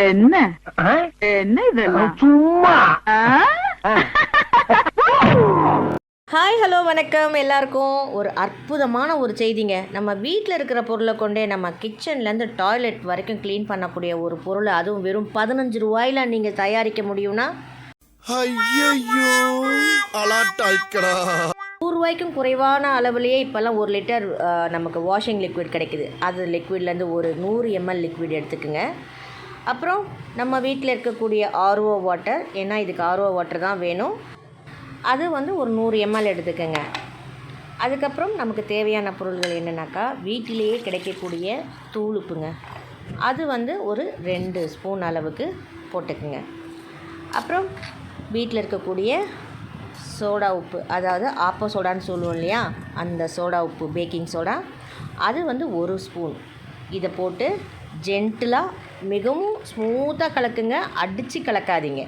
என்ன? என்ன இதெல்லாம்? சும்மா? ஹாய் ஹலோ வணக்கம். எல்லாருக்கும் ஒரு அற்புதமான ஒரு செய்திங்க. நம்ம வீட்டில் இருக்கிற பொருளை கொண்டே நம்ம கிச்சன்லேருந்து டாய்லெட் வரைக்கும் க்ளீன் பண்ணக்கூடிய ஒரு பொருளை அதுவும் வெறும் பதினஞ்சு ரூபாயில் நீங்கள் தயாரிக்க முடியும்னா? நூறு ரூபாய்க்கும் குறைவான அளவுலேயே இப்போல்லாம் ஒரு லிட்டர் நமக்கு வாஷிங் லிக்விட் கிடைக்குது. அது லிக்விட்லேருந்து ஒரு நூறு எம்எல் லிக்விட் எடுத்துக்குங்க. அப்புறம் நம்ம வீட்டில் இருக்கக்கூடிய ஆர்ஓ வாட்டர் ஏன்னா இதுக்கு ஆர்ஓ வாட்டர் தான் வேணும். அது வந்து ஒரு நூறு எம்எல் எடுத்துக்கோங்க. அதுக்கப்புறம் நமக்கு தேவையான பொருள்கள் என்னென்னாக்கா வீட்டிலேயே கிடைக்கக்கூடிய தூளுப்புங்க அது வந்து ஒரு ரெண்டு ஸ்பூன் அளவுக்கு போட்டுக்குங்க. அப்புறம் வீட்டில் இருக்கக்கூடிய சோடா உப்பு அதாவது ஆப்போ சோடான்னு சொல்லுவோம் இல்லையா? அந்த சோடா உப்பு பேக்கிங் சோடா. அது வந்து ஒரு ஸ்பூன். இதை போட்டு ஜென்டிலாக மிகவும் ஸ்மூத்தாக கலக்குங்க. அடித்து கலக்காதீங்க.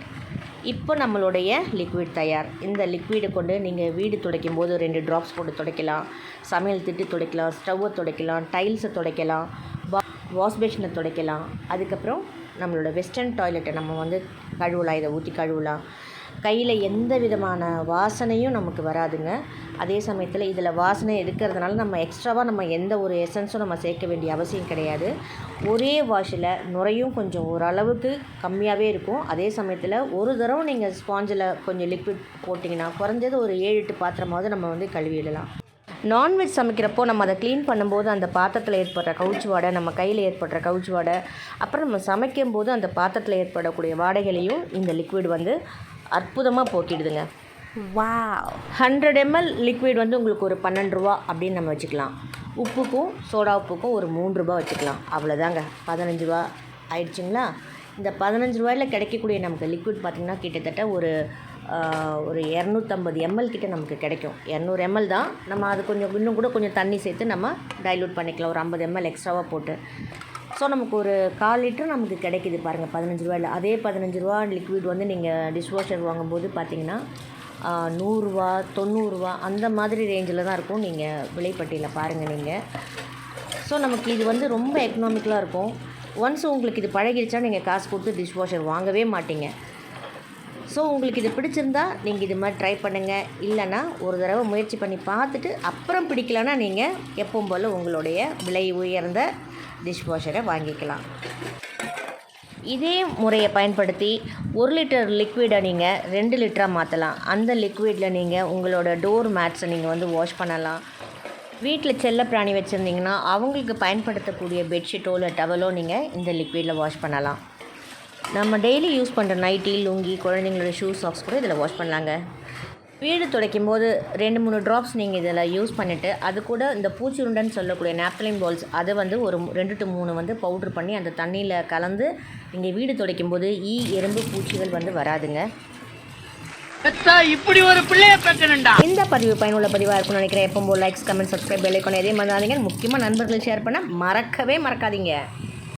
இப்போ நம்மளுடைய லிக்விட் தயார். இந்த லிக்விடை கொண்டு நீங்கள் வீடு துடைக்கும் போது ரெண்டு ட்ராப்ஸ் போட்டு துடைக்கலாம். சமையல் திட்டு துடைக்கலாம் ஸ்டவ்வை துடைக்கலாம் டைல்ஸை துடைக்கலாம் வா வாஷ் பேஷனை துடைக்கலாம். அதுக்கப்புறம் நம்மளோட வெஸ்டர்ன் டாய்லெட்டை நம்ம வந்து கழுவலாம். இதை ஊற்றி கழுவலாம். கையில் எந்த விதமான வாசனையும் நமக்கு வராதுங்க. அதே சமயத்தில் இதில் வாசனை இருக்கிறதுனால நம்ம எக்ஸ்ட்ராவாக நம்ம எந்த ஒரு எசன்ஸும் நம்ம சேர்க்க வேண்டிய அவசியம் கிடையாது. ஒரே வாஷில் நுரையும் கொஞ்சம் ஓரளவுக்கு கம்மியாகவே இருக்கும். அதே சமயத்தில் ஒரு தடவை நீங்கள் ஸ்பாஞ்சில் கொஞ்சம் லிக்விட் போட்டிங்கன்னா குறைஞ்சது ஒரு ஏழு எட்டு பாத்திரமாவது நம்ம வந்து கழுவிடலாம் நான்வெஜ் சமைக்கிறப்போ நம்ம அதை க்ளீன் பண்ணும்போது அந்த பாத்திரத்தில் ஏற்படுற கவுச்சு வாடை நம்ம கையில் ஏற்படுற கவுச்சு வாடை அப்புறம் நம்ம சமைக்கும் போது அந்த பாத்திரத்தில் ஏற்படக்கூடிய வாடைகளையும் இந்த லிக்விட் வந்து அற்புதமாக போக்கிடுதுங்க வா ஹண்ட்ரட் எம்எல் லிக்விட் வந்து உங்களுக்கு ஒரு பன்னெண்டு ரூபா அப்படின்னு நம்ம வச்சுக்கலாம். உப்புக்கும் சோடா உப்புக்கும் ஒரு மூன்று ரூபா வச்சுக்கலாம். அவ்வளோதாங்க பதினஞ்சு ரூபா ஆயிடுச்சுங்களா? இந்த பதினஞ்சு ரூபாயில் கிடைக்கக்கூடிய நமக்கு லிக்விட் பார்த்திங்கன்னா கிட்டத்தட்ட ஒரு ஒரு இரநூத்தம்பது எம்எல் கிட்ட நமக்கு கிடைக்கும். இரநூறு எம்எல் தான். நம்ம அது கொஞ்சம் இன்னும் கூட கொஞ்சம் தண்ணி சேர்த்து நம்ம டைலூட் பண்ணிக்கலாம். ஒரு ஐம்பது எம்எல் எக்ஸ்ட்ராவாக போட்டு. ஸோ நமக்கு ஒரு கால் லிட்டர் நமக்கு கிடைக்கிது பாருங்கள் பதினஞ்சு ரூபாயில். அதே பதினஞ்சு ரூபா லிக்விட் வந்து நீங்கள் டிஷ்வாஷர் வாங்கும்போது பார்த்தீங்கன்னா நூறுரூவா தொண்ணூறுரூவா அந்த மாதிரி ரேஞ்சில் தான் இருக்கும் நீங்கள் விலைப்பட்டியில் பாருங்கள் நீங்கள் ஸோ நமக்கு இது வந்து ரொம்ப எக்கனாமிக்கலாக இருக்கும். ஒன்ஸ் உங்களுக்கு இது பழகிடுச்சா நீங்கள் காசு கொடுத்து டிஷ்வாஷர் வாங்கவே மாட்டீங்க. ஸோ உங்களுக்கு இது பிடிச்சிருந்தா நீங்கள் இது மாதிரி ட்ரை பண்ணுங்கள் இல்லைன்னா ஒரு தடவை முயற்சி பண்ணி பார்த்துட்டு அப்புறம் பிடிக்கலன்னா நீங்கள் எப்பவும் போல் உங்களுடைய விலை உயர்ந்த டிஷ்வாஷரை வாங்கிக்கலாம். இதே முறையை பயன்படுத்தி ஒரு லிட்டர் லிக்விடை நீங்கள் ரெண்டு லிட்டராக மாற்றலாம் அந்த லிக்விடில் நீங்கள் உங்களோட டோர் மேட்ஸை நீங்கள் வந்து வாஷ் பண்ணலாம். வீட்டில் செல்ல பிராணி வச்சுருந்தீங்கன்னா அவங்களுக்கு பயன்படுத்தக்கூடிய பெட்ஷீட்டோ இல்லை டவலோ நீங்கள் இந்த லிக்விடில் வாஷ் பண்ணலாம். நம்ம டெய்லி யூஸ் பண்ணுற நைட்டி லுங்கி குழந்தைங்களோட ஷூ சாக்ஸ் கூட இதில் வாஷ் பண்ணலாங்க. வீடு துடைக்கும் போது ரெண்டு மூணு ட்ராப்ஸ் நீங்கள் இதில் யூஸ் பண்ணிவிட்டு அது கூட இந்த பூச்சி உருண்டைன்னு சொல்லக்கூடிய நாப்தலின் பால்ஸ் அதை வந்து ஒரு ரெண்டு டு மூணு வந்து பவுட்ரு பண்ணி அந்த தண்ணியில் கலந்து நீங்கள் வீடு துடைக்கும் போது ஈ எறும்பு பூச்சிகள் வந்து வராதுங்க. இப்படி ஒரு பிள்ளைய பெக்கணும்டா இந்த பதிவு பயனுள்ள பதிவாக இருக்கும்னு நினைக்கிறேன். எப்போ likes comment subscribe bell icon எதே மாதிரி முக்கியமாக நண்பர்கள் ஷேர் பண்ண மறக்கவே மறக்காதீங்க.